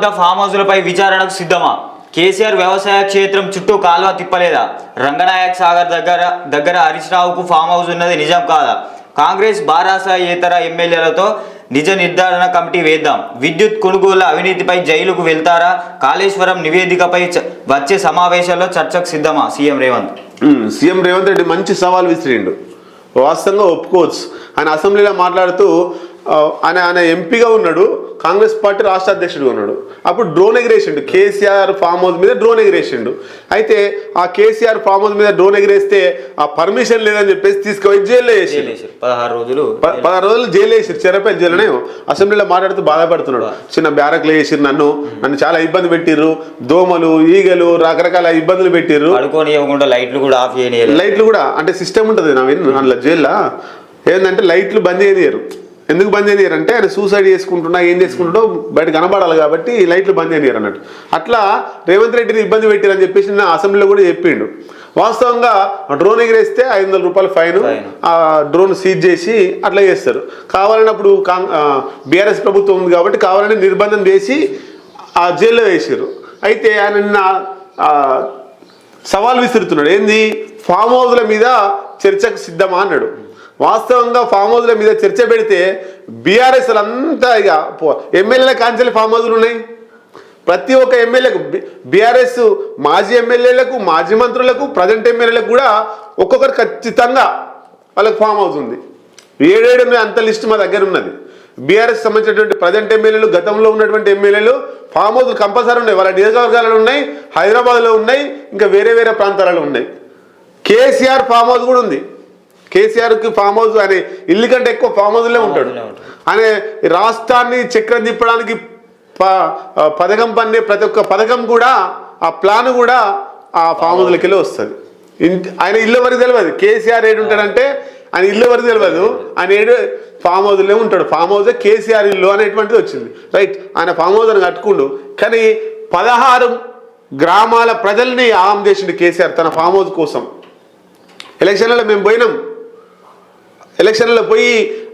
వద్ద ఫామ్ హౌస్లపై విచారణకు సిద్ధమా? కేసీఆర్ వ్యవసాయ క్షేత్రం చుట్టూ కాల్వ తిప్పలేదా? రంగనాయక్ సాగర్ దగ్గర దగ్గర హరీష్ రావుకు ఫామ్ హౌస్ ఉన్నది నిజం కాదా? కాంగ్రెస్ బారాసా ఇతర ఎమ్మెల్యేలతో నిజ నిర్ధారణ కమిటీ వేద్దాం. విద్యుత్ కొనుగోలు అవినీతిపై జైలుకు వెళ్తారా? కాళేశ్వరం నివేదికపై వచ్చే సమావేశాల్లో చర్చకు సిద్ధమా? సీఎం రేవంత్. సీఎం రేవంత్ రెడ్డి మంచి సవాల్ విసిరిండు. వాస్తవంగా ఒప్పుకోవచ్చు. ఆయన అసెంబ్లీలో మాట్లాడుతూ ఆయన ఆయన ఎంపీగా ఉన్నాడు. కాంగ్రెస్ పార్టీ రాష్ట్ర అధ్యక్షుడిగా ఉన్నాడు. అప్పుడు డ్రోన్ ఎగిరేసిండు. కేసీఆర్ ఫామ్ హౌస్ మీద డ్రోన్ ఎగిరేసిండు. అయితే ఆ కేసీఆర్ ఫామ్ హౌస్ మీద డ్రోన్ ఎగిరేస్తే ఆ పర్మిషన్ లేదని చెప్పేసి తీసుకుపోయి జైల్లో వేసి జైలు వేశారు. పదహారు రోజులు పదహారు రోజులు జైలు వేసారు చెరపల్లి జైలునే అసెంబ్లీలో మాట్లాడుతూ బాధపడుతున్నాడు. చిన్న బ్యారక్లు వేసిరు నన్ను. నన్ను చాలా ఇబ్బంది పెట్టిర్రు. దోమలు ఈగలు రకరకాల ఇబ్బందులు పెట్టిర్రు. లైట్లు కూడా ఆఫ్ చేయని లైట్లు కూడా అంటే సిస్టమ్ ఉంటుంది నా అందులో జైల్లో. ఏంటంటే లైట్లు బంద్ చేయనియరు ఎందుకు బంద్ చేయనియరు అంటే ఆయన సూసైడ్ చేసుకుంటున్నా ఏం చేసుకుంటున్నా బయట కనబడాలి కాబట్టి ఈ లైట్లు బంద్ చేయనియరు అన్నట్టు. అట్లా రేవంత్ రెడ్డిని ఇబ్బంది పెట్టారని చెప్పేసి నా అసెంబ్లీలో కూడా చెప్పిండు. వాస్తవంగా డ్రోన్ ఎగిరేస్తే ఐదు వందల రూపాయల ఫైన్. ఆ డ్రోన్ సీజ్ చేసి అట్లా చేస్తారు. కావాలన్నప్పుడు కాంగ్ బీఆర్ఎస్ ప్రభుత్వం ఉంది కాబట్టి కావాలని నిర్బంధం చేసి ఆ జైల్లో వేసారు అయితే ఆయన నిన్న సవాల్ విసురుతున్నాడు. ఏంది? ఫామ్ హౌస్ల మీద చర్చకు సిద్ధమా అన్నాడు. వాస్తవంగా ఫామ్ హౌస్ల మీద చర్చ పెడితే బీఆర్ఎస్లు అంతా ఇక ఎమ్మెల్యేల కాంచెలు ఫామ్ హౌస్లు ఉన్నాయి. ప్రతి ఒక్క ఎమ్మెల్యేకు బీఆర్ఎస్ మాజీ ఎమ్మెల్యేలకు మాజీ మంత్రులకు ప్రజెంట్ ఎమ్మెల్యేలకు కూడా ఒక్కొక్కరు ఖచ్చితంగా వాళ్ళకి ఫామ్ హౌస్ ఉంది. ఏడేడు అంత లిస్ట్ మా దగ్గర ఉన్నది. బీఆర్ఎస్ సంబంధించినటువంటి ప్రజెంట్ ఎమ్మెల్యేలు గతంలో ఉన్నటువంటి ఎమ్మెల్యేలు ఫామ్ హౌస్ కంపల్సరీ ఉన్నాయి. వాళ్ళ నియోజకవర్గాలలో ఉన్నాయి హైదరాబాద్లో ఉన్నాయి ఇంకా వేరే వేరే ప్రాంతాలలో ఉన్నాయి. కేసీఆర్ ఫామ్ హౌస్ కూడా ఉంది. కేసీఆర్కి ఫామ్ హౌస్ అనే ఇల్లు కంటే ఎక్కువ ఫామ్ హౌస్లే ఉంటాడు. అనే రాష్ట్రాన్ని చక్రం తిప్పడానికి పథకం పన్నే ప్రతి ఒక్క పథకం కూడా ఆ ప్లాన్ కూడా ఆ ఫామ్ హౌస్లకి వెళ్ళి వస్తుంది. ఆయన ఇల్లు వరకు తెలియదు కేసీఆర్ ఏడు ఉంటాడంటే ఆయన ఇల్లు వరకు తెలియదు ఆయన ఏడు ఫామ్ హౌస్లో ఉంటాడు. ఫామ్ హౌస్ కేసీఆర్ ఇల్లు అనేటువంటిది వచ్చింది. రైట్? ఆయన ఫామ్ హౌస్ అని కట్టుకుండు. కానీ పదహారు గ్రామాల ప్రజల్ని ఆగం చేసిండు కేసీఆర్ తన ఫామ్ హౌస్ కోసం. ఎలక్షన్లలో మేము పోయినాం. ఎలక్షన్లో పోయి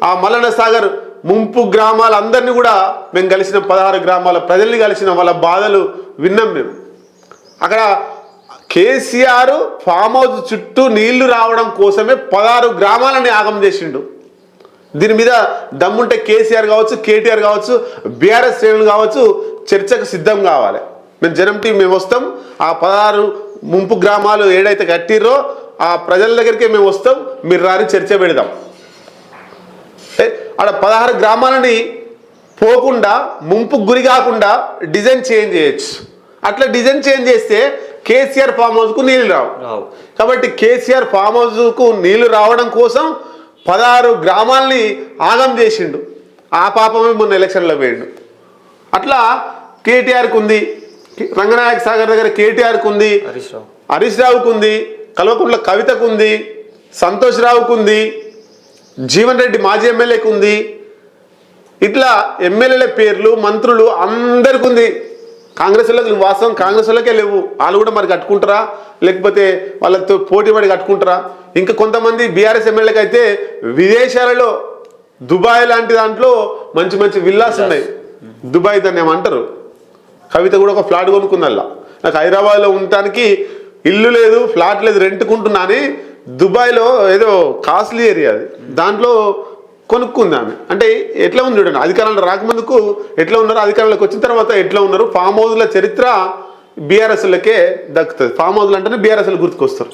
ఆ మల్లన్న సాగర్ ముంపు గ్రామాలందరినీ కూడా మేము కలిసిన పదహారు గ్రామాల ప్రజల్ని కలిసిన వాళ్ళ బాధలు విన్నాం మేము. అక్కడ కేసీఆర్ ఫామ్ హౌస్ చుట్టూ నీళ్ళు రావడం కోసమే పదహారు గ్రామాలని ఆగం చేసిండు. దీని మీద దమ్ముంటే కేసీఆర్ కావచ్చు కేటీఆర్ కావచ్చు బీఆర్ఎస్ శ్రేణులు కావచ్చు చర్చకు సిద్ధం కావాలి. మేము జనం టీం మేము వస్తాం ఆ పదహారు ముంపు గ్రామాలు ఏడైతే కట్టిర్రో ఆ ప్రజల దగ్గరికి మేము వస్తాం మీరు రాని చర్చ పెడదాం. ఆడ పదహారు గ్రామాలని పోకుండా ముంపు గురి కాకుండా డిజైన్ చేంజ్ చేయొచ్చు. అట్లా డిజైన్ చేంజ్ చేస్తే కేసీఆర్ ఫామ్ హౌస్కు నీళ్ళు రావు. రావు. కాబట్టి కేసీఆర్ ఫామ్ హౌస్కు నీళ్ళు రావడం కోసం పదహారు గ్రామాల్ని ఆగం చేసిండు. ఆ పాపమే మొన్న ఎలక్షన్లో పోయిండు. అట్లా కేటీఆర్కి ఉంది. రంగనాయక సాగర్ దగ్గర కేటీఆర్కి ఉంది. హరీష్ రావు. హరీష్ రావుకు ఉంది. కల్వకుంట్ల కవితకు ఉంది. సంతోష్ రావుకు ఉంది. జీవన్ రెడ్డి మాజీ ఎమ్మెల్యేకి ఉంది. ఇట్లా ఎమ్మెల్యేల పేర్లు మంత్రులు అందరికి ఉంది. కాంగ్రెస్ వాళ్ళకి వాస్తవం కాంగ్రెస్ వాళ్ళకే లేవు. వాళ్ళు కూడా మరి కట్టుకుంటారా? లేకపోతే వాళ్ళతో పోటీ పడి కట్టుకుంటారా? ఇంకా కొంతమంది బీఆర్ఎస్ ఎమ్మెల్యేకి అయితే విదేశాలలో దుబాయ్ లాంటి దాంట్లో మంచి మంచి విల్లాస్ ఉన్నాయి. దుబాయ్ దాన్ని ఏమంటారు? కవిత కూడా ఒక ఫ్లాట్ కొనుక్కుందల్లా. నాకు హైదరాబాద్లో ఉండటానికి ఇల్లు లేదు ఫ్లాట్ లేదు రెంట్కుంటున్నా అని దుబాయ్లో ఏదో కాస్ట్లీ ఏరియా అది. దాంట్లో కొనుక్కుంది ఆమె. అంటే ఎట్లా ఉంది చూడండి అధికారంలో రాకముందుకు ఎట్లా ఉన్నారు అధికారంలోకి వచ్చిన తర్వాత ఎట్లా ఉన్నారు ఫామ్ హౌస్ల చరిత్ర బీఆర్ఎస్లకే దక్కుతుంది. ఫామ్ హౌస్లు అంటేనే బీఆర్ఎస్లు గుర్తుకొస్తారు.